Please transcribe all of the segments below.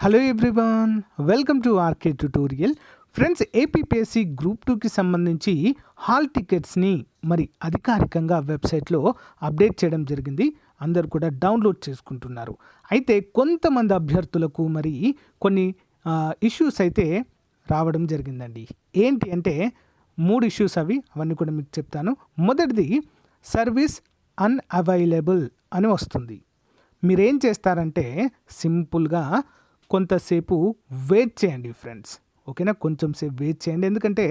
Hello everyone welcome to RK tutorial friends APPSC group టూకి సంబంధించి hall టికెట్స్ని మరి అధికారికంగా వెబ్సైట్లో అప్డేట్ చేయడం జరిగింది. అందరూ కూడా డౌన్లోడ్ చేసుకుంటున్నారు. అయితే కొంతమంది అభ్యర్థులకు మరి కొన్ని ఇష్యూస్ అయితే రావడం జరిగిందండి. ఏంటి అంటే మూడు ఇష్యూస్ అవి అవన్నీ కూడా మీకు చెప్తాను. మొదటిది సర్వీస్ అన్అవైలబుల్ అని వస్తుంది. మీరేం చేస్తారంటే సింపుల్గా కొంతసేపు వెయిట్ చేయండి ఫ్రెండ్స్ ఓకేనా? కొంచెం సేపు వెయిట్ చేయండి. ఎందుకంటే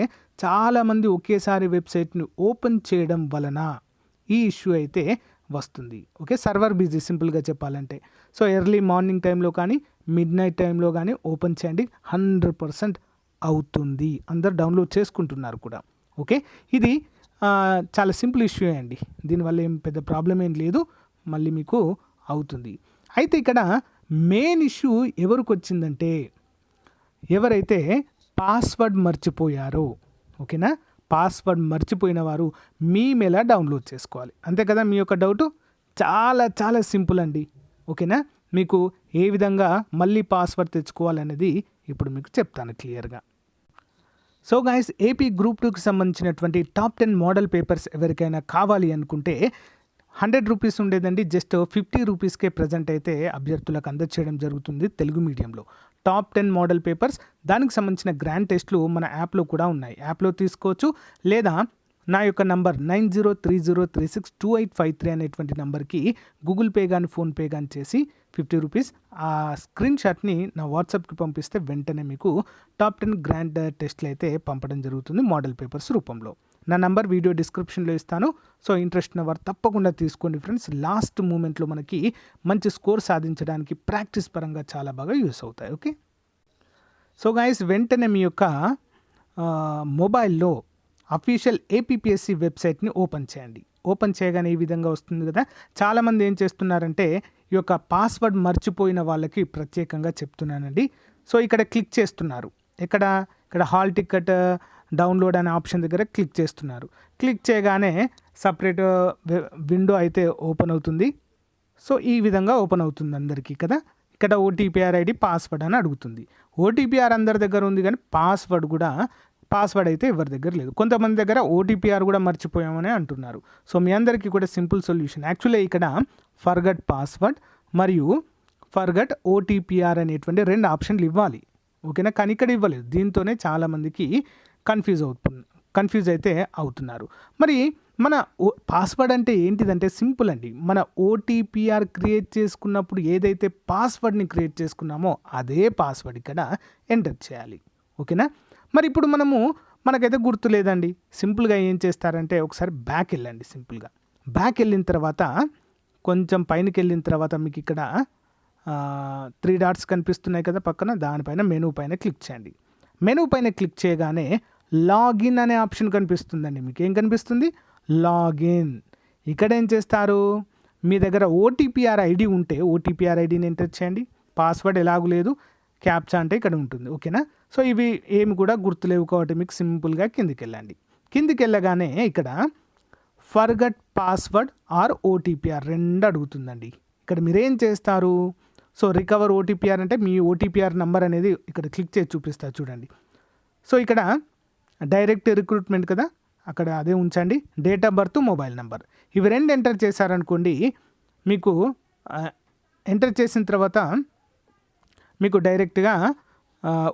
చాలామంది ఒకేసారి వెబ్సైట్ని ఓపెన్ చేయడం వలన ఈ ఇష్యూ అయితే వస్తుంది. ఓకే? సర్వర్ బిజీ సింపుల్గా చెప్పాలంటే. సో ఎర్లీ మార్నింగ్ టైంలో కానీ మిడ్ నైట్ టైంలో కానీ ఓపెన్ చేయండి. హండ్రెడ్ పర్సెంట్ అవుతుంది. అందరు డౌన్లోడ్ చేసుకుంటున్నారు కూడా. ఓకే? ఇది చాలా సింపుల్ ఇష్యూ అండి. దీనివల్ల ఏం పెద్ద ప్రాబ్లం ఏం లేదు. మళ్ళీ మీకు అవుతుంది. అయితే ఇక్కడ మెయిన్ ఇష్యూ ఎవరికి వచ్చిందంటే ఎవరైతే పాస్వర్డ్ మర్చిపోయారో ఓకేనా? పాస్వర్డ్ మర్చిపోయిన వారు మేము ఎలా డౌన్లోడ్ చేసుకోవాలి. అంతే కదా మీ యొక్క డౌట్? చాలా చాలా సింపుల్ అండి. ఓకేనా? మీకు ఏ విధంగా మళ్ళీ పాస్వర్డ్ తెచ్చుకోవాలనేది ఇప్పుడు మీకు చెప్తాను క్లియర్గా. సో గాయస్ ఏపీ గ్రూప్ టూకి సంబంధించినటువంటి టాప్ టెన్ మోడల్ పేపర్స్ ఎవరికైనా కావాలి అనుకుంటే హండ్రెడ్ రూపీస్ ఉండేదండి జస్ట్ ఫిఫ్టీ రూపీస్కే ప్రజెంట్ అయితే అభ్యర్థులకు అందచేయడం జరుగుతుంది తెలుగు మీడియంలో. టాప్ టెన్ మోడల్ పేపర్స్ దానికి సంబంధించిన గ్రాండ్ టెస్ట్లు మన యాప్లో కూడా ఉన్నాయి. యాప్లో తీసుకోవచ్చు లేదా నా యొక్క number nine zero three zero three six two eight five three అనేటువంటి నంబర్కి గూగుల్ పే కానీ ఫోన్పే కానీ చేసి ఫిఫ్టీ రూపీస్ ఆ స్క్రీన్ షాట్ని నా వాట్సాప్కి పంపిస్తే వెంటనే మీకు టాప్ టెన్ గ్రాండ్ టెస్ట్లు అయితే పంపడం జరుగుతుంది మోడల్ పేపర్స్ రూపంలో. నా నంబర్ వీడియో డిస్క్రిప్షన్లో ఇస్తాను. సో ఇంట్రెస్ట్ ఉన్న వారు తప్పకుండా తీసుకోండి ఫ్రెండ్స్. లాస్ట్ మూమెంట్లో మనకి మంచి స్కోర్ సాధించడానికి ప్రాక్టీస్ పరంగా చాలా బాగా యూస్ అవుతాయి. ఓకే? సో గాయస్ వెంటనే మీ యొక్క మొబైల్లో అఫీషియల్ ఏపీఎస్సి వెబ్సైట్ని ఓపెన్ చేయండి. ఓపెన్ చేయగానే ఈ విధంగా వస్తుంది కదా? చాలామంది ఏం చేస్తున్నారంటే ఈ యొక్క పాస్వర్డ్ మర్చిపోయిన వాళ్ళకి ప్రత్యేకంగా చెప్తున్నానండి. సో ఇక్కడ క్లిక్ చేస్తున్నారు. ఇక్కడ ఇక్కడ హాల్ టికెట్ డౌన్లోడ్ అనే ఆప్షన్ దగ్గర క్లిక్ చేస్తున్నారు. క్లిక్ చేయగానే సపరేట్ విండో అయితే ఓపెన్ అవుతుంది. సో ఈ విధంగా ఓపెన్ అవుతుంది అందరికీ కదా? ఇక్కడ ఓటీపీఆర్ ఐడి పాస్వర్డ్ అని అడుగుతుంది. ఓటీపీఆర్ అందరి దగ్గర ఉంది కానీ పాస్వర్డ్ కూడా పాస్వర్డ్ అయితే ఎవరి దగ్గర లేదు. కొంతమంది దగ్గర ఓటీపీఆర్ కూడా మర్చిపోయామని అంటున్నారు. సో మీ అందరికీ కూడా సింపుల్ సొల్యూషన్. యాక్చువల్లీ ఇక్కడ ఫర్గట్ పాస్వర్డ్ మరియు ఫర్గట్ ఓటీపీఆర్ అనేటువంటి రెండు ఆప్షన్లు ఇవ్వాలి. ఓకేనా? కానీ ఇక్కడ ఇవ్వలేదు. దీంతోనే చాలామందికి కన్ఫ్యూజ్ అవుతుంది కన్ఫ్యూజ్ అయితే అవుతున్నారు. మరి మన ఓ పాస్వర్డ్ అంటే ఏంటిదంటే సింపుల్ అండి. మన ఓటీపీఆర్ క్రియేట్ చేసుకున్నప్పుడు ఏదైతే పాస్వర్డ్ని క్రియేట్ చేసుకున్నామో అదే పాస్వర్డ్ ఇక్కడ ఎంటర్ చేయాలి. ఓకేనా? మరి ఇప్పుడు మనము మనకైతే గుర్తు లేదండి. సింపుల్గా ఏం చేస్తారంటే ఒకసారి బ్యాక్ వెళ్ళండి సింపుల్గా. బ్యాక్ వెళ్ళిన తర్వాత కొంచెం పైనకి వెళ్ళిన తర్వాత మీకు ఇక్కడ త్రీ డాట్స్ కనిపిస్తున్నాయి కదా పక్కన దానిపైన మెనూ పైన క్లిక్ చేయండి. మెనూ పైన క్లిక్ చేయగానే లాగిన్ అనే ఆప్షన్ కనిపిస్తుందండి. మీకు ఏం కనిపిస్తుంది? లాగిన్. ఇక్కడ ఏం చేస్తారు? మీ దగ్గర ఓటీపీఆర్ ఐడి ఉంటే ఓటీపీఆర్ ఐడిని ఎంటర్ చేయండి. పాస్వర్డ్ ఎలాగూ లేదు. క్యాప్చా అంటే ఇక్కడ ఉంటుంది. ఓకేనా? సో ఇవి ఏమి కూడా గుర్తులేవు కాబట్టి మీకు సింపుల్గా కిందికి వెళ్ళండి కిందికి వెళ్ళగానే ఇక్కడ ఫర్గట్ పాస్వర్డ్ ఆర్ ఓటీపీఆర్ రెండు అడుగుతుందండి. ఇక్కడ మీరేం చేస్తారు? సో రికవర్ ఓటీపీఆర్ అంటే మీ ఓటీపీఆర్ నెంబర్ అనేది ఇక్కడ క్లిక్ చేసి చూపిస్తారు చూడండి. సో ఇక్కడ డైరెక్ట్ రిక్రూట్మెంట్ కదా? అక్కడ అదే ఉంచండి. Date of birth mobile number. ఇవి రెండు ఎంటర్ చేశారనుకోండి మీకు ఎంటర్ చేసిన తర్వాత మీకు డైరెక్ట్గా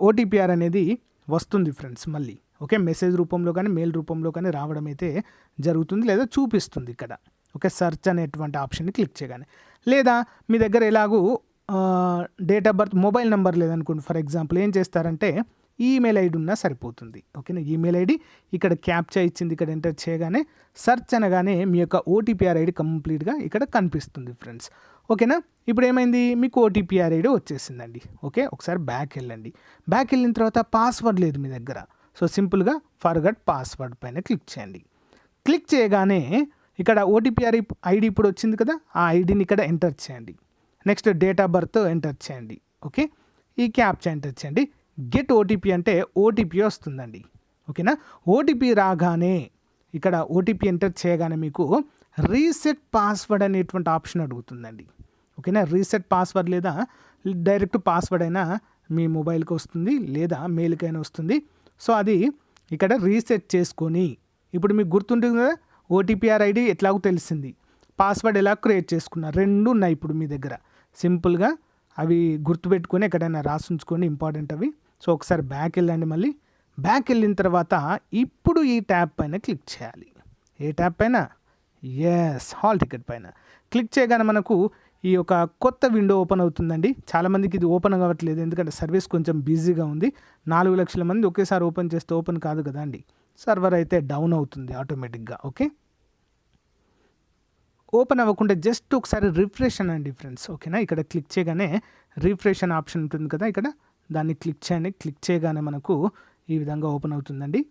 ఓటీపీఆర్ అనేది వస్తుంది ఫ్రెండ్స్ మళ్ళీ. ఓకే? మెసేజ్ రూపంలో కానీ మెయిల్ రూపంలో కానీ రావడం అయితే జరుగుతుంది లేదా చూపిస్తుంది ఇక్కడ. ఓకే? సర్చ్ అనేటువంటి ఆప్షన్ని క్లిక్ చేయగానే. లేదా మీ దగ్గర ఎలాగూ date of birth mobile number లేదనుకోండి. ఫర్ ఎగ్జాంపుల్ ఏం చేస్తారంటే ఈమెయిల్ ఐడి ఉన్నా సరిపోతుంది. ఓకేనా? ఈమెయిల్ ఐడి ఇక్కడ క్యాప్చా ఇచ్చింది ఇక్కడ ఎంటర్ చేయగానే సెర్చ్ అనగానే మీ యొక్క ఓటీపీఆర్ ఐడి కంప్లీట్గా ఇక్కడ కనిపిస్తుంది ఫ్రెండ్స్. ఓకేనా? ఇప్పుడు ఏమైంది? మీకు ఓటీపీఆర్ ఐడి వచ్చేసిందండి. ఓకే? ఒకసారి బ్యాక్ వెళ్ళండి. బ్యాక్ వెళ్ళిన తర్వాత పాస్వర్డ్ లేదు మీ దగ్గర. సో సింపుల్గా ఫర్గట్ పాస్వర్డ్ పైన క్లిక్ చేయండి. క్లిక్ చేయగానే ఇక్కడ ఓటీపీఆర్ ఐడి ఇప్పుడు వచ్చింది కదా? ఆ ఐడిని ఇక్కడ ఎంటర్ చేయండి. Next date of birth enter చేయండి. ఓకే? ఈ క్యాప్చా ఎంటర్ చేయండి. గెట్ ఓటీపీ అంటే ఓటీపీ వస్తుందండి. ఓకేనా? ఓటీపీ రాగానే ఇక్కడ ఓటీపీ ఎంటర్ చేయగానే మీకు రీసెట్ పాస్వర్డ్ అనేటువంటి ఆప్షన్ అడుగుతుందండి. ఓకేనా? రీసెట్ పాస్వర్డ్ లేదా డైరెక్ట్ పాస్వర్డ్ అయినా మీ మొబైల్కి వస్తుంది లేదా మెయిల్కైనా వస్తుంది. సో అది ఇక్కడ రీసెట్ చేసుకొని ఇప్పుడు మీకు గుర్తుంటుంది కదా ఓటీపీఆర్ ఐడి ఎట్లాగో తెలిసింది. పాస్వర్డ్ ఎలా క్రియేట్ చేసుకున్నారు రెండు ఉన్నాయి ఇప్పుడు మీ దగ్గర. సింపుల్గా అవి గుర్తుపెట్టుకొని ఎక్కడైనా రాసి ఉంచుకొని ఇంపార్టెంట్ అవి సో ఒకసారి బ్యాక్ వెళ్ళండి మళ్ళీ. బ్యాక్ వెళ్ళిన తర్వాత ఇప్పుడు ఈ ట్యాబ్ పైన క్లిక్ చేయాలి. ఏ ట్యాబ్ పైన? ఎస్ హాల్ టికెట్ పైన. క్లిక్ చేయగానే మనకు ఈ యొక్క కొత్త విండో ఓపెన్ అవుతుందండి. చాలామందికి ఇది ఓపెన్ అవ్వట్లేదు ఎందుకంటే సర్వీస్ కొంచెం బిజీగా ఉంది. నాలుగు లక్షల మంది ఒకేసారి ఓపెన్ చేస్తే ఓపెన్ కాదు కదా అండి. సర్వర్ అయితే డౌన్ అవుతుంది ఆటోమేటిక్గా ఓకే ఓపెన్ అవ్వకుండా జస్ట్ ఒకసారి రిఫ్రెష్ అనండి ఫ్రెండ్స్ ఓకేనా ఇక్కడ క్లిక్ చేయగానే రిఫ్రెష్ అనే ఆప్షన్ ఉంటుంది కదా ఇక్కడ. దాన్ని క్లిక్ చేయండి. క్లిక్ చేయగానే మనకు ఈ విధంగా ఓపెన్ అవుతుందండి.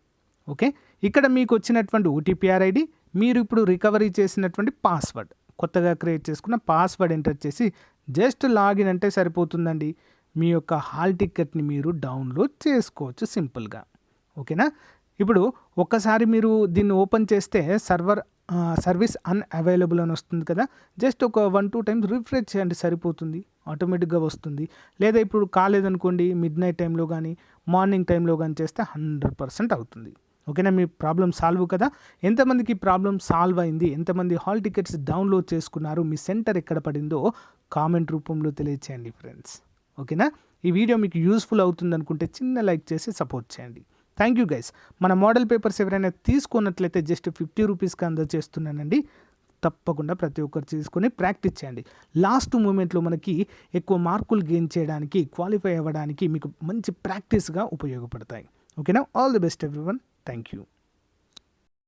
ఓకే? ఇక్కడ మీకు వచ్చినటువంటి ఓటీపీఆర్ ఐడి మీరు ఇప్పుడు రికవరీ చేసినటువంటి పాస్వర్డ్ కొత్తగా క్రియేట్ చేసుకున్న పాస్వర్డ్ ఎంటర్ చేసి జస్ట్ లాగిన్ అంటే సరిపోతుందండి. మీ యొక్క హాల్ టికెట్ని మీరు డౌన్లోడ్ చేసుకోవచ్చు సింపుల్గా. ఓకేనా? ఇప్పుడు ఒక్కసారి మీరు దీన్ని ఓపెన్ చేస్తే సర్వర్ సర్వీస్ అన్అవైలబుల్ అని వస్తుంది కదా. జస్ట్ ఒక వన్ టూ టైమ్స్ రిఫ్రెష్ చేయండి సరిపోతుంది. ఆటోమేటిక్గా వస్తుంది. లేదా ఇప్పుడు కాలేదనుకోండి మిడ్ నైట్ టైంలో కానీ మార్నింగ్ టైంలో కానీ చేస్తే హండ్రెడ్ పర్సెంట్ అవుతుంది. ఓకేనా? మీ ప్రాబ్లం సాల్వ్ కదా. ఎంతమందికి ప్రాబ్లం సాల్వ్ అయింది? ఎంతమంది హాల్ టికెట్స్ డౌన్లోడ్ చేసుకున్నారు? మీ సెంటర్ ఎక్కడ పడిందో కామెంట్ రూపంలో తెలియచేయండి ఫ్రెండ్స్ ఓకేనా? ఈ వీడియో మీకు యూస్ఫుల్ అవుతుంది అనుకుంటే చిన్న లైక్ చేసి సపోర్ట్ చేయండి. Thank you guys. మన మోడల్ పేపర్స్ ఎవరైనా తీసుకున్నట్లయితే జస్ట్ ఫిఫ్టీ రూపీస్కి అందజేస్తున్నానండి. తప్పకుండా ప్రతి ఒక్కరు తీసుకొని ప్రాక్టీస్ చేయండి. లాస్ట్ మూమెంట్లో మనకి ఎక్కువ మార్కులు గెయిన్ చేయడానికి క్వాలిఫై అవ్వడానికి మీకు మంచి ప్రాక్టీస్గా ఉపయోగపడతాయి. ఓకేనా? All the best everyone. Thank you.